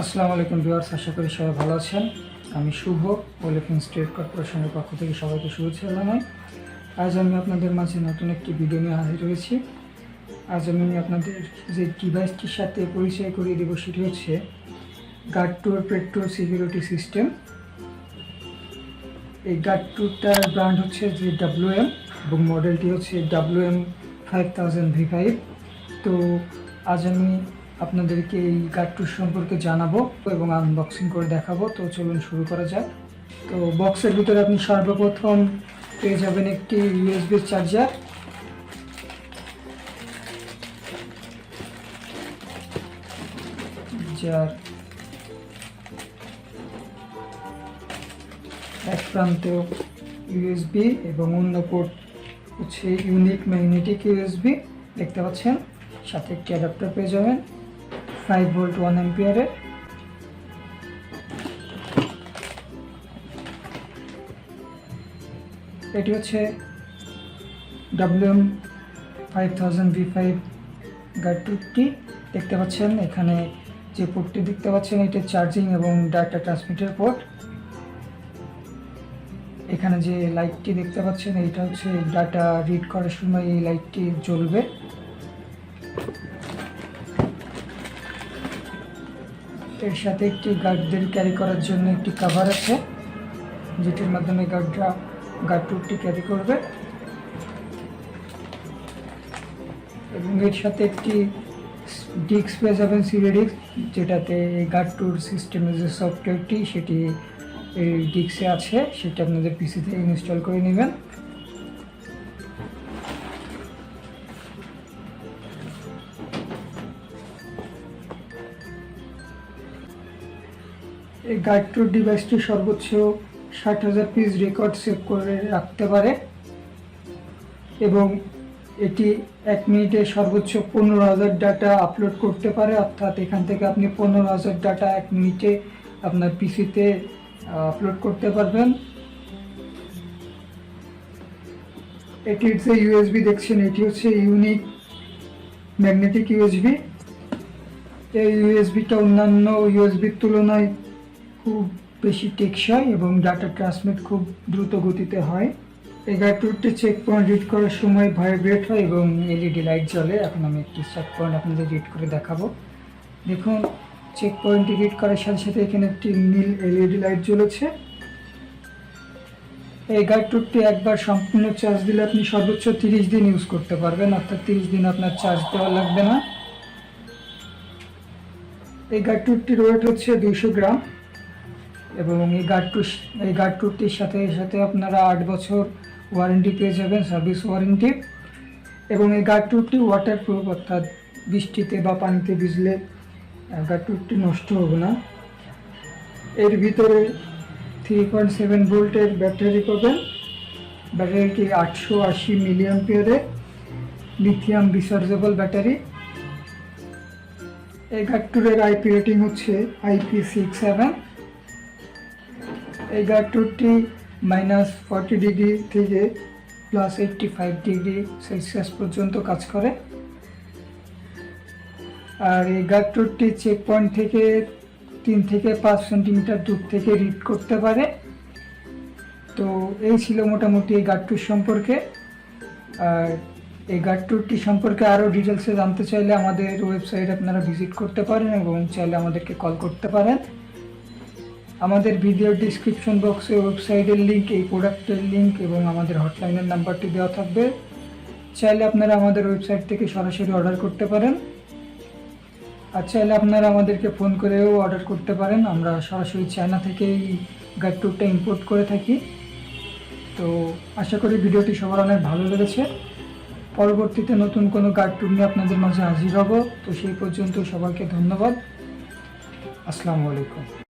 আসসালামু আলাইকুম ভিউয়ার্স, আশা করি সবাই ভালো আছেন। আমি শুভ ওলেফিন স্টেট কর্পোরেশনের পক্ষ থেকে সবাইকে শুভেচ্ছা জানাই। আজ আমি আপনাদের মাঝে নতুন একটি ভিডিও নিয়ে হাজির হয়েছি। আজ আমি আপনাদের যে ডিভাইসটির সাথে পরিচয় করিয়ে দেবো সেটি হচ্ছে guard tour patrol security system. এই গার্ড টুরটার ব্র্যান্ড হচ্ছে যে ডাব্লিউ এম এবং মডেলটি হচ্ছে W M five thousand V five. তো আজ আমি আপনাদেরকে এই গার্ডটুর সম্পর্কে জানাব এবং আনবক্সিং করে দেখাবো। তো চলুন শুরু করা যাক। তো বক্সের ভিতরে আপনি সর্বপ্রথম পেয়ে যাবেন একটি ইউএসবি চার্জার যার এক প্রান্তে ইউএসবি এবং অন্য পোর্ট হচ্ছে ইউনিক ম্যাগনেটিক ইউএসবি দেখতে পাচ্ছেন, সাথে একটি অ্যাডাপ্টার পেয়ে যাবেন। ফাইভ ভোল্ট ওয়ান অ্যাম্পিয়ারের এটি হচ্ছে W M five thousand V five দেখতে পাচ্ছেন, এখানে যে পোর্টটি দেখতে পাচ্ছেন, এটা চার্জিং এবং ডাটা ট্রান্সমিটার পোর্ট এখানে যে লাইটটি দেখতে পাচ্ছেন, এইটা হচ্ছে ডাটা রিড করার সময় এই লাইটটি জ্বলবে। এর সাথে একটি গার্ডদের ক্যারি করার জন্য একটি কাভার আছে, যেটির মাধ্যমে গার্ডরা গার্ড টুরটি ক্যারি করবে। এবং এর সাথে একটি ডিস্ক পেয়ে যাবেন সিডি ডিস্ক যেটাতে গার্ড টুর সিস্টেমের যে সফটওয়্যারটি সেটি এই ডিস্কে আছে, সেটা আপনাদের পিসিতে ইনস্টল করে নেবেন। এই গাইড টুর ডিভাইসটি সর্বোচ্চ ষাট হাজার পিস রেকর্ড সেভ করে রাখতে পারে এবং এটি এক মিনিটে সর্বোচ্চ পনেরো হাজার ডাটা আপলোড করতে পারে, অর্থাৎ এখান থেকে আপনি পনেরো হাজার ডাটা এক মিনিটে আপনার পিসিতে আপলোড করতে পারবেন। এটির যে ইউএসবি দেখছেন, এটি হচ্ছে ইউনিক ম্যাগনেটিক ইউএসবি এই ইউএসবিটা অন্যান্য ইউএসবির তুলনায় খুব বেশি টেকসই এবং ডাটা ট্রান্সমিট খুব দ্রুত গতিতে হয়। এই গাইডটি চেক পয়েন্ট রিড করার সময় ভাইব্রেট হয় এবং এলইডি লাইট জ্বলে। এখন আমি একটি চেক পয়েন্ট আপনাদের রিড করে দেখাবো। দেখুন চেক পয়েন্টটি রিড করার সাথে সাথে এখানে একটি নীল এলইডি লাইট জ্বলেছে। এই গাইডটি একবার সম্পূর্ণ চার্জ দিলে আপনি সর্বোচ্চ তিরিশ দিন ইউজ করতে পারবেন। অর্থাৎ তিরিশ দিন আপনার চার্জ দেওয়া লাগবে না। এই গাইডটির ওয়েট হচ্ছে দুইশো গ্রাম। এবং এই গার্ডটু এই গার্ড গার্ডটুটির সাথে সাথে আপনারা আট বছর ওয়ারেন্টি পেয়ে যাবেন সার্ভিস ওয়ারেন্টি এবং এই গার্ড গার্ডটুটি ওয়াটার প্রুফ অর্থাৎ বৃষ্টিতে বা পানিতে ভিজলে গার্ড গার্ডটুটি নষ্ট হবে না। এর ভিতরে থ্রি পয়েন্ট সেভেন ভোল্টের ব্যাটারি পাবেন। ব্যাটারিটি আটশো আশি মিলিয়ন পেয়ারে লিথিয়াম রিচার্জেবল ব্যাটারি এই গার্ড গার্ডটুরের আইপি রেটিং হচ্ছে আইপি সিক্স সেভেন এই গার্ডটুরটি মাইনাস ফর্টি ডিগ্রি থেকে plus eighty five degree Celsius পর্যন্ত কাজ করে। আর এই গার্ডটুরটি চেক পয়েন্ট থেকে তিন থেকে পাঁচ সেন্টিমিটার দূর থেকে রিড করতে পারে। তো এই ছিল মোটামুটি এই গার্ডটুর সম্পর্কে। আর এই গার্ডটুরটি সম্পর্কে আরও ডিটেলসে জানতে চাইলে আমাদের ওয়েবসাইট আপনারা ভিজিট করতে পারেন এবং চাইলে আমাদেরকে কল করতে পারেন। আমাদের ভিডিও ডিসক্রিপশন বক্সে ওয়েবসাইটের লিঙ্ক এই প্রোডাক্টের লিঙ্ক এবং আমাদের হটলাইনের নাম্বারটি দেওয়া থাকবে। চাইলে আপনারা আমাদের ওয়েবসাইট থেকে সরাসরি অর্ডার করতে পারেন। আর চাইলে আপনারা আমাদেরকে ফোন করেও অর্ডার করতে পারেন। আমরা সরাসরি চায়না থেকেই গাইড টুরটা ইম্পোর্ট করে থাকি। তো আশা করি ভিডিওটি সবার অনেক ভালো লেগেছে। পরবর্তীতে নতুন কোনো গাইড টুর নিয়ে আপনাদের মাঝে হাজির হব। তো সেই পর্যন্ত সবাইকে ধন্যবাদ। আসসালামু আলাইকুম।